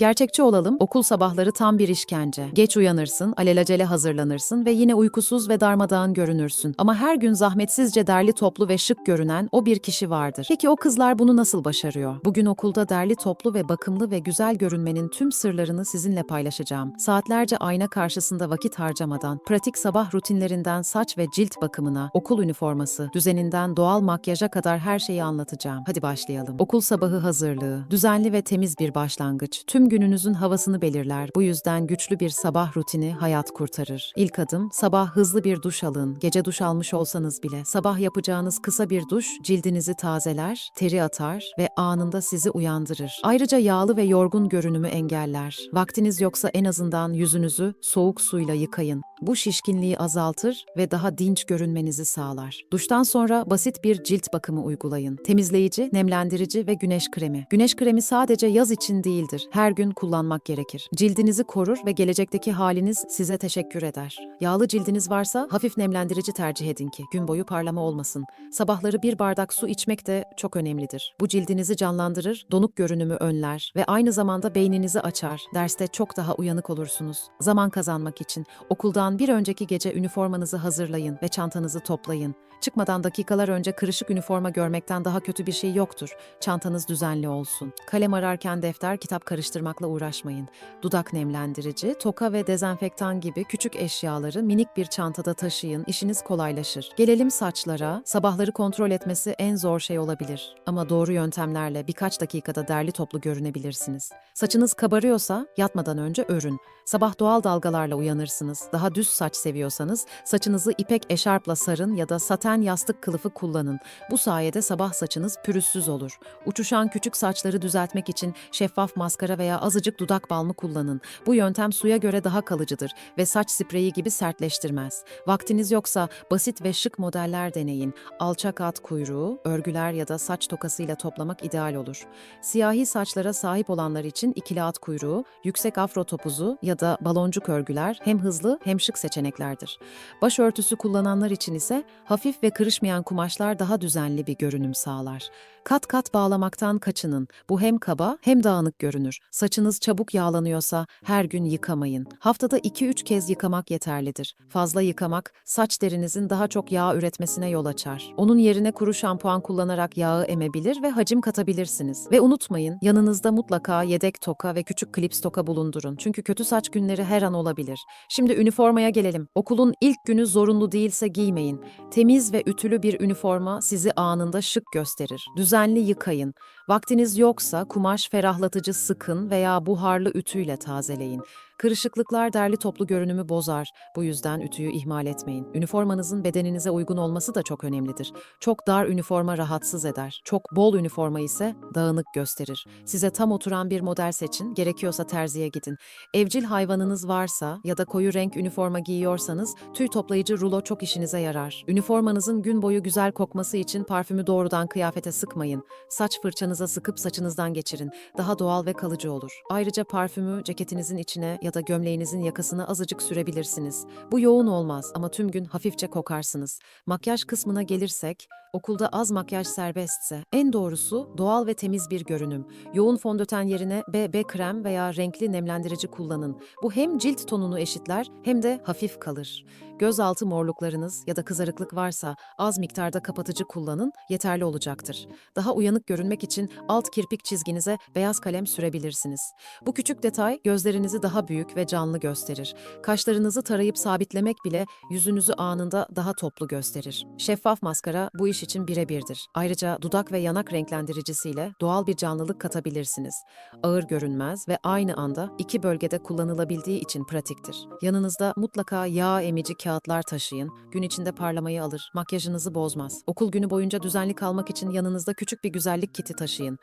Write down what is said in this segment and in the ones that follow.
Gerçekçi olalım, okul sabahları tam bir işkence. Geç uyanırsın, alelacele hazırlanırsın ve yine uykusuz ve darmadağın görünürsün. Ama her gün zahmetsizce derli toplu ve şık görünen o bir kişi vardır. Peki o kızlar bunu nasıl başarıyor? Bugün okulda derli toplu ve bakımlı ve güzel görünmenin tüm sırlarını sizinle paylaşacağım. Saatlerce ayna karşısında vakit harcamadan, pratik sabah rutinlerinden saç ve cilt bakımına, okul üniforması, düzeninden doğal makyaja kadar her şeyi anlatacağım. Hadi başlayalım. Okul sabahı hazırlığı, düzenli ve temiz bir başlangıç, tüm gününüzün havasını belirler. Bu yüzden güçlü bir sabah rutini hayat kurtarır. İlk adım, sabah hızlı bir duş alın. Gece duş almış olsanız bile, sabah yapacağınız kısa bir duş cildinizi tazeler, teri atar ve anında sizi uyandırır. Ayrıca yağlı ve yorgun görünümü engeller. Vaktiniz yoksa en azından yüzünüzü soğuk suyla yıkayın. Bu şişkinliği azaltır ve daha dinç görünmenizi sağlar. Duştan sonra basit bir cilt bakımı uygulayın. Temizleyici, nemlendirici ve güneş kremi. Güneş kremi sadece yaz için değildir. Her gün kullanmak gerekir. Cildinizi korur ve gelecekteki haliniz size teşekkür eder. Yağlı cildiniz varsa hafif nemlendirici tercih edin ki gün boyu parlama olmasın. Sabahları bir bardak su içmek de çok önemlidir. Bu cildinizi canlandırır, donuk görünümü önler ve aynı zamanda beyninizi açar. Derste çok daha uyanık olursunuz. Zaman kazanmak için okuldan bir önceki gece üniformanızı hazırlayın ve çantanızı toplayın. Çıkmadan dakikalar önce kırışık üniforma görmekten daha kötü bir şey yoktur. Çantanız düzenli olsun. Kalem ararken defter, kitap karıştırmakla uğraşmayın. Dudak nemlendirici, toka ve dezenfektan gibi küçük eşyaları minik bir çantada taşıyın, işiniz kolaylaşır. Gelelim saçlara. Sabahları kontrol etmesi en zor şey olabilir. Ama doğru yöntemlerle birkaç dakikada derli toplu görünebilirsiniz. Saçınız kabarıyorsa yatmadan önce örün. Sabah doğal dalgalarla uyanırsınız. Daha düz saç seviyorsanız saçınızı ipek eşarpla sarın ya da saten yastık kılıfı kullanın. Bu sayede sabah saçınız pürüzsüz olur. Uçuşan küçük saçları düzeltmek için şeffaf maskara veya azıcık dudak balmı kullanın. Bu yöntem suya göre daha kalıcıdır ve saç spreyi gibi sertleştirmez. Vaktiniz yoksa basit ve şık modeller deneyin. Alçak at kuyruğu, örgüler ya da saç tokasıyla toplamak ideal olur. Siyahi saçlara sahip olanlar için ikili at kuyruğu, yüksek afro topuzu ya da baloncuk örgüler hem hızlı hem şık seçeneklerdir. Başörtüsü kullananlar için ise hafif ve kırışmayan kumaşlar daha düzenli bir görünüm sağlar. Kat kat bağlamaktan kaçının. Bu hem kaba hem dağınık görünür. Saçınız çabuk yağlanıyorsa her gün yıkamayın. Haftada 2-3 kez yıkamak yeterlidir. Fazla yıkamak saç derinizin daha çok yağ üretmesine yol açar. Onun yerine kuru şampuan kullanarak yağı emebilir ve hacim katabilirsiniz. Ve unutmayın yanınızda mutlaka yedek toka ve küçük klips toka bulundurun. Çünkü kötü saç günleri her an olabilir. Şimdi üniformaya gelelim. Okulun ilk günü zorunlu değilse giymeyin. Temiz ve ütülü bir üniforma sizi anında şık gösterir. Düzenli yıkayın. Vaktiniz yoksa kumaş ferahlatıcı sıkın veya buharlı ütüyle tazeleyin. Kırışıklıklar derli toplu görünümü bozar. Bu yüzden ütüyü ihmal etmeyin. Üniformanızın bedeninize uygun olması da çok önemlidir. Çok dar üniforma rahatsız eder. Çok bol üniforma ise dağınık gösterir. Size tam oturan bir model seçin, gerekiyorsa terziye gidin. Evcil hayvanınız varsa ya da koyu renk üniforma giyiyorsanız tüy toplayıcı rulo çok işinize yarar. Üniformanızın gün boyu güzel kokması için parfümü doğrudan kıyafete sıkmayın. Saç fırçanıza sıkıp saçınızdan geçirin. Daha doğal ve kalıcı olur. Ayrıca parfümü ceketinizin içine ya da gömleğinizin yakasına azıcık sürebilirsiniz. Bu yoğun olmaz ama tüm gün hafifçe kokarsınız. Makyaj kısmına gelirsek, okulda az makyaj serbestse en doğrusu doğal ve temiz bir görünüm. Yoğun fondöten yerine BB krem veya renkli nemlendirici kullanın. Bu hem cilt tonunu eşitler hem de hafif kalır. Gözaltı morluklarınız ya da kızarıklık varsa az miktarda kapatıcı kullanın, yeterli olacaktır. Daha uyanık görünmek için alt kirpik çizginize beyaz kalem sürebilirsiniz. Bu küçük detay gözlerinizi daha büyük ve canlı gösterir. Kaşlarınızı tarayıp sabitlemek bile yüzünüzü anında daha toplu gösterir. Şeffaf maskara bu için birebirdir. Ayrıca dudak ve yanak renklendiricisiyle doğal bir canlılık katabilirsiniz. Ağır görünmez ve aynı anda iki bölgede kullanılabildiği için pratiktir. Yanınızda mutlaka yağ emici kağıtlar taşıyın. Gün içinde parlamayı alır, makyajınızı bozmaz. Okul günü boyunca düzenli kalmak için yanınızda küçük bir güzellik kiti taşıyın.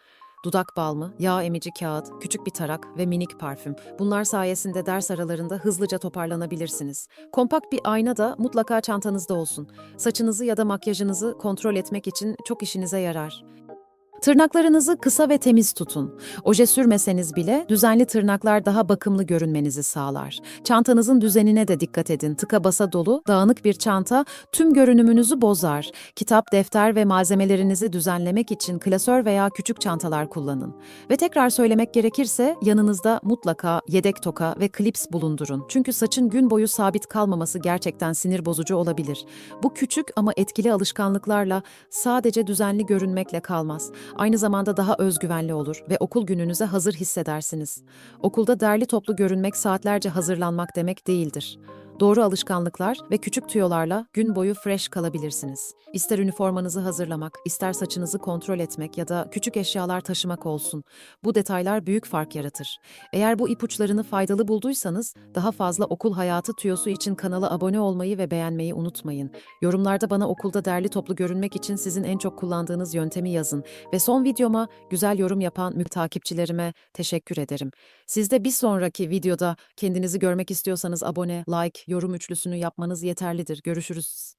Dudak balmı, yağ emici kağıt, küçük bir tarak ve minik parfüm. Bunlar sayesinde ders aralarında hızlıca toparlanabilirsiniz. Kompakt bir ayna da mutlaka çantanızda olsun. Saçınızı ya da makyajınızı kontrol etmek için çok işinize yarar. Tırnaklarınızı kısa ve temiz tutun. Oje sürmeseniz bile düzenli tırnaklar daha bakımlı görünmenizi sağlar. Çantanızın düzenine de dikkat edin. Tıka basa dolu, dağınık bir çanta tüm görünümünüzü bozar. Kitap, defter ve malzemelerinizi düzenlemek için klasör veya küçük çantalar kullanın. Ve tekrar söylemek gerekirse yanınızda mutlaka yedek toka ve klips bulundurun. Çünkü saçın gün boyu sabit kalmaması gerçekten sinir bozucu olabilir. Bu küçük ama etkili alışkanlıklarla sadece düzenli görünmekle kalmaz. Aynı zamanda daha özgüvenli olur ve okul gününüze hazır hissedersiniz. Okulda derli toplu görünmek saatlerce hazırlanmak demek değildir. Doğru alışkanlıklar ve küçük tüyolarla gün boyu fresh kalabilirsiniz. İster üniformanızı hazırlamak, ister saçınızı kontrol etmek ya da küçük eşyalar taşımak olsun. Bu detaylar büyük fark yaratır. Eğer bu ipuçlarını faydalı bulduysanız, daha fazla okul hayatı tüyosu için kanala abone olmayı ve beğenmeyi unutmayın. Yorumlarda bana okulda derli toplu görünmek için sizin en çok kullandığınız yöntemi yazın. Ve son videoma güzel yorum yapan takipçilerime teşekkür ederim. Siz de bir sonraki videoda kendinizi görmek istiyorsanız abone, like, yorum üçlüsünü yapmanız yeterlidir. Görüşürüz.